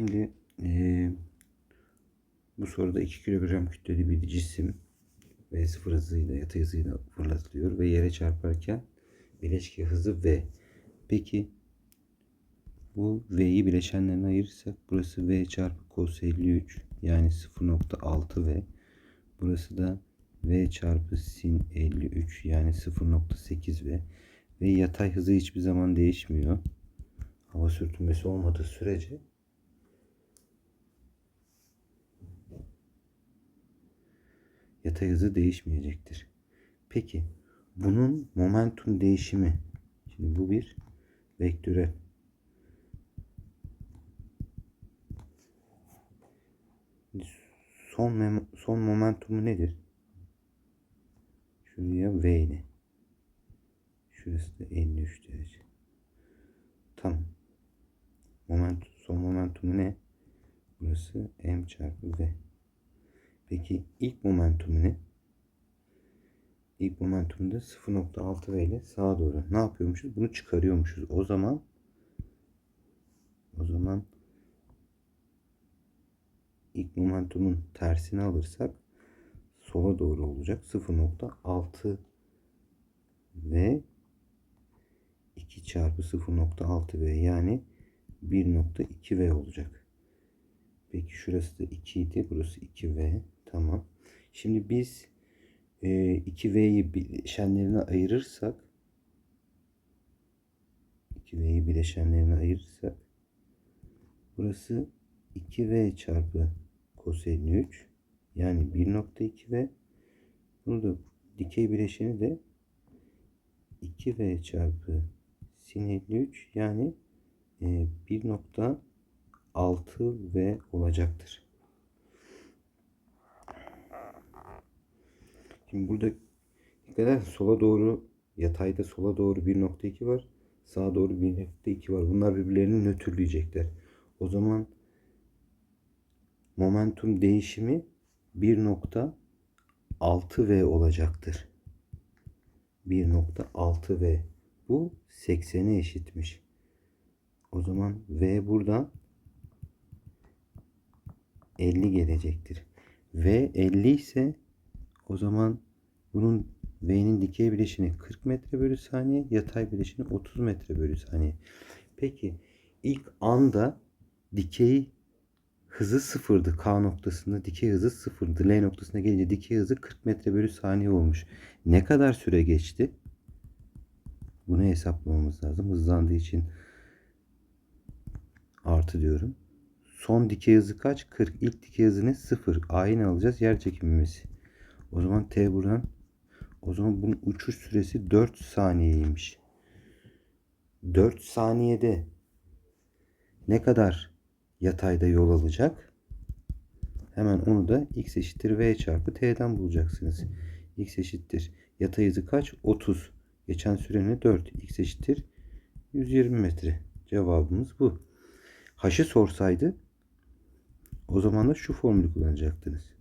Şimdi eee, bu soruda 2 kilogram kütleli bir cisim v sıfır hızıyla yatay hızıyla fırlatılıyor ve yere çarparken bileşke hızı v. Peki bu v'yi bileşenlerine ayırırsak burası v çarpı cos 53 yani 0.6 v. Burası da v çarpı sin 53 yani 0.8 v. Ve yatay hızı hiçbir zaman değişmiyor. Hava sürtünmesi olmadığı sürece yatay hızı değişmeyecektir. Peki bunun momentum değişimi şimdi bu bir vektörel son son momentumu nedir? Şuraya V. Şurası da 53 derece. Tamam. Moment, son momentumu ne? Burası M çarpı V. Peki ilk momentumu ne? İlk momentumda 0.6 V ile sağa doğru. Ne yapıyormuşuz? Bunu çıkarıyormuşuz. O zaman o zaman ilk momentumun tersini alırsak sola doğru olacak. 0.6 ve 2 çarpı 0.6 v yani 1.2 v olacak. Peki şurası da 2 idi. Burası 2 v. Tamam. Şimdi biz e, 2 v'yi bileşenlerine ayırırsak 2 v'yi bileşenlerine ayırırsak burası 2v çarpı cos 53 yani 1.2 v bunu da dikey bileşeni de 2v çarpı sin 53 yani e, 1.6 v olacaktır. Şimdi burada dikkat edersen sola doğru yatayda sola doğru 1.2 var. Sağa doğru 1.2 var. Bunlar birbirlerini nötrleyecekler. O zaman momentum değişimi 1.6 v olacaktır. 1.6 v. Bu 80'e eşitmiş. O zaman v buradan 50 gelecektir. V 50 ise o zaman bunun V'nin dikey bileşini 40 metre bölü saniye, yatay bileşini 30 metre bölü saniye. Peki ilk anda dikey hızı sıfırdı. K noktasında dikey hızı sıfırdı. L noktasına gelince dikey hızı 40 metre bölü saniye olmuş. Ne kadar süre geçti? Bunu hesaplamamız lazım. Hızlandığı için artı diyorum. Son dikey hızı kaç? 40. İlk dikey hızı ne? 0. A'yı alacağız? Yer çekimimiz. O zaman T buradan o zaman bunun uçuş süresi 4 saniyeymiş. 4 saniyede ne kadar yatayda yol alacak? Hemen onu da x eşittir v çarpı t'den bulacaksınız. x eşittir yatay hızı kaç? 30. Geçen süre ne? 4. x eşittir 120 metre. Cevabımız bu. H'ı sorsaydı o zaman da şu formülü kullanacaktınız.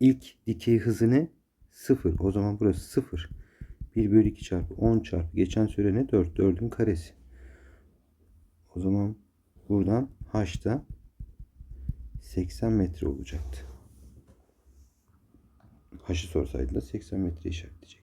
İlk dikey hızı ne? 0. O zaman burası 0. 1 bölü 2 çarpı 10 çarpı geçen süre ne? 4. 4'ün karesi. O zaman buradan H'da 80 metre olacaktı. H'ı sorsaydı da 80 metre işaretleyecek.